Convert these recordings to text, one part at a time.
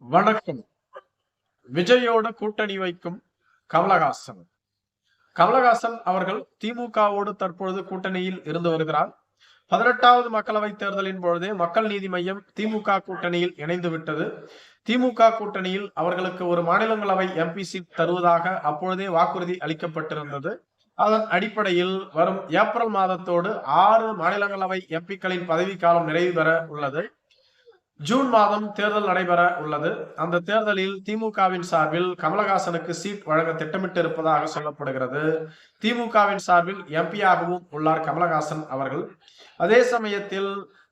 வணக்கம். விஜயோட கூட்டணி வைக்கும் கமலஹாசன். கமலஹாசன் அவர்கள் திமுகவோடு தற்பொழுது கூட்டணியில் இருந்து வருகிறார். பதினெட்டாவது மக்களவை தேர்தலின் பொழுதே மக்கள் நீதி மையம் திமுக கூட்டணியில் இணைந்து விட்டது. திமுக கூட்டணியில் அவர்களுக்கு ஒரு மாநிலங்களவை எம்பி சீட் தருவதாக அப்பொழுதே வாக்குறுதி அளிக்கப்பட்டிருந்தது. அதன் அடிப்படையில் வரும் ஏப்ரல் மாதத்தோடு ஆறு மாநிலங்களவை எம்பிக்களின் பதவிக்காலம் நிறைவு பெற உள்ளது. ஜூன் மாதம் தேர்தல் நடைபெற உள்ளது. அந்த தேர்தலில் திமுகவின் சார்பில் கமலஹாசனுக்கு சீட் வழங்க திட்டமிட்டு இருப்பதாக சொல்லப்படுகிறது. திமுகவின் சார்பில் எம்பியாகவும் உள்ளார் கமலஹாசன் அவர்கள். அதே சமயத்தில்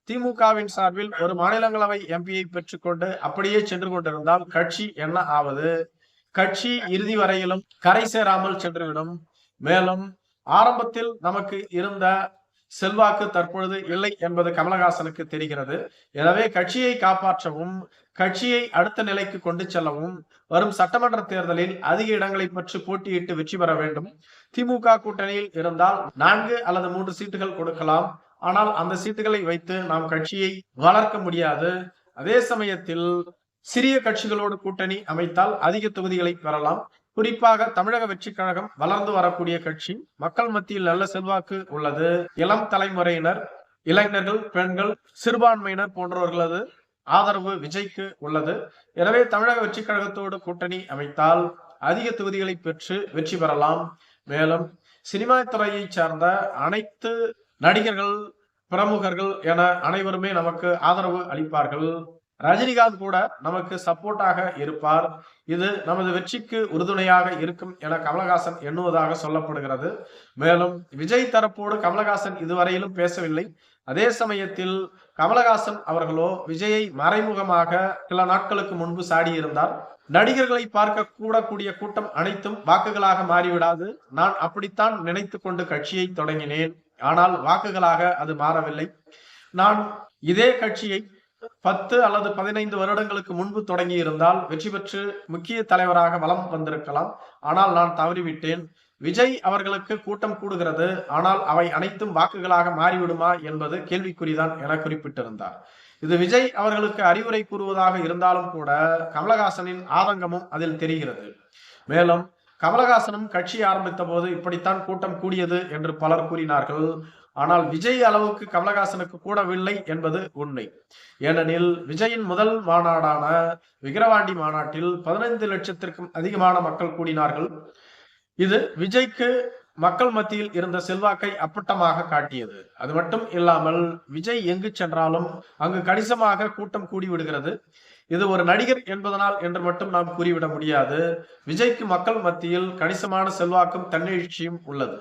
திமுகவின் சார்பில் ஒரு மாநிலங்களவை எம்பியை பெற்றுக்கொண்டு அப்படியே சென்று கொண்டிருந்தால் கட்சி என்ன ஆவது? கட்சி இறுதி வரையிலும் கரை சேராமல் சென்றுவிடும். மேலும் ஆரம்பத்தில் நமக்கு இருந்த செல்வாக்கு தற்பொழுது இல்லை என்பது கமலஹாசனுக்கு தெரிகிறது. எனவே கட்சியை காப்பாற்றவும் கட்சியை அடுத்த நிலைக்கு கொண்டு செல்லவும் வரும் சட்டமன்ற தேர்தலில் அதிக இடங்களை பற்றி போட்டியிட்டு வெற்றி பெற வேண்டும். திமுக கூட்டணியில் இருந்தால் நான்கு அல்லது மூன்று சீட்டுகள் கொடுக்கலாம். ஆனால் அந்த சீட்டுகளை வைத்து நாம் கட்சியை வளர்க்க முடியாது. அதே சமயத்தில் சிறிய கட்சிகளோடு கூட்டணி அமைத்தால் அதிக தொகுதிகளை பெறலாம். குறிப்பாக தமிழக வெற்றி கழகம் வளர்ந்து வரக்கூடிய கட்சி மக்கள் மத்தியில் நல்ல செல்வாக்கு உள்ளது. இளம் தலைமுறையினர் இளைஞர்கள் பெண்கள் சிறுபான்மையினர் போன்றவர்களது ஆதரவு விஜய்க்கு உள்ளது. எனவே தமிழக வெற்றி கழகத்தோடு கூட்டணி அமைத்தால் அதிக தொகுதிகளை பெற்று வெற்றி பெறலாம். மேலும் சினிமா துறையை சார்ந்த அனைத்து நடிகர்கள் பிரமுகர்கள் என அனைவருமே நமக்கு ஆதரவு அளிப்பார்கள். ரஜினிகாந்த் கூட நமக்கு சப்போர்ட்டாக இருப்பார். இது நமது வெற்றிக்கு உறுதுணையாக இருக்கும் என கமலஹாசன் எண்ணுவதாக சொல்லப்படுகிறது. மேலும் விஜய் தரப்போடு கமலஹாசன் இதுவரையிலும் பேசவில்லை. அதே சமயத்தில் கமலஹாசன் அவர்களோ விஜயை மறைமுகமாக சில நாட்களுக்கு முன்பு சாடியிருந்தார். நடிகர்களை பார்க்க கூடக்கூடிய கூட்டம் அனைத்தும் வாக்குகளாக மாறிவிடாது. நான் அப்படித்தான் நினைத்து கொண்டு கட்சியை தொடங்கினேன். ஆனால் வாக்குகளாக அது மாறவில்லை. நான் இதே கட்சியை பத்து அல்லது பதினைந்து வருடங்களுக்கு முன்பு தொடங்கி இருந்தால் வெற்றி பெற்று முக்கிய தலைவராக வலம் வந்திருக்கலாம். ஆனால் நான் தவறிவிட்டேன். விஜய் அவர்களுக்கு கூட்டம் கூடுகிறது. ஆனால் அவை அனைத்தும் வாக்குகளாக மாறிவிடுமா என்பது கேள்விக்குறிதான் என குறிப்பிட்டிருந்தார். இது விஜய் அவர்களுக்கு அறிவுரை கூறுவதாக இருந்தாலும் கூட கமலஹாசனின் ஆதங்கமும் அதில் தெரிகிறது. மேலும் கமலஹாசனும் கட்சி ஆரம்பித்த போது இப்படித்தான் கூட்டம் கூடியது என்று பலர் கூறினார்கள். ஆனால் விஜய் அளவுக்கு கமலஹாசனுக்கு கூடவில்லை என்பது உண்மை. ஏனெனில் விஜயின் முதல் மாநாடான விக்கிரவாண்டி மாநாட்டில் பதினைந்து லட்சத்திற்கும் அதிகமான மக்கள் கூடினார்கள். இது விஜய்க்கு மக்கள் மத்தியில் இருந்த செல்வாக்கை அப்பட்டமாக காட்டியது. அது மட்டும் இல்லாமல் விஜய் எங்கு சென்றாலும் அங்கு கணிசமாக கூட்டம் கூடி விடுகிறது. இது ஒரு நடிகர் என்பதனால் என்று மட்டும் நாம் கூறிவிட முடியாது. விஜய்க்கு மக்கள் மத்தியில் கணிசமான செல்வாக்கும் தன்னெழுச்சியும் உள்ளது.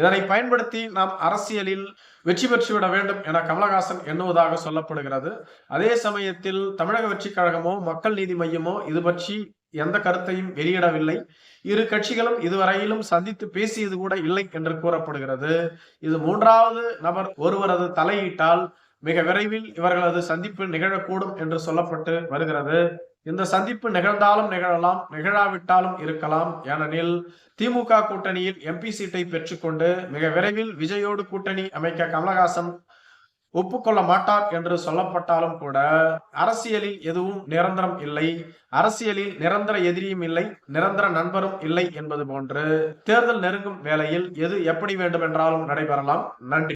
இதனை பயன்படுத்தி நாம் அரசியலில் வெற்றி பெற்றுவிட வேண்டும் என கமலஹாசன் எண்ணுவதாக சொல்லப்படுகிறது. அதே சமயத்தில் தமிழக வெற்றி கழகமோ மக்கள் நீதி மையமோ இது பற்றி எந்த கருத்தையும் வெளியிடவில்லை. இரு கட்சிகளும் இதுவரையிலும் சந்தித்து பேசியது கூட இல்லை என்று கூறப்படுகிறது. இது மூன்றாவது நபர் ஒருவரது தலையிட்டால் மிக விரைவில் இவர்களது சந்திப்பு நிகழக்கூடும் என்று சொல்லப்பட்டு வருகிறது. இந்த சந்திப்பு நிகழ்ந்தாலும் நிகழலாம் நிகழாவிட்டாலும் இருக்கலாம். ஏனெனில் திமுக கூட்டணியில் எம்பி சீட்டை பெற்றுக்கொண்டு மிக விரைவில் விஜயோடு கூட்டணி அமைக்க கமலஹாசன் ஒப்புக்கொள்ள மாட்டார் என்று சொல்லப்பட்டாலும் கூட அரசியலில் எதுவும் நிரந்தரம் இல்லை. அரசியலில் நிரந்தர எதிரியும் இல்லை நிரந்தர நண்பரும் இல்லை என்பது போன்று தேர்தல் நெருங்கும் வேளையில் எது எப்படி வேண்டுமென்றாலும் நடைபெறலாம். நன்றி.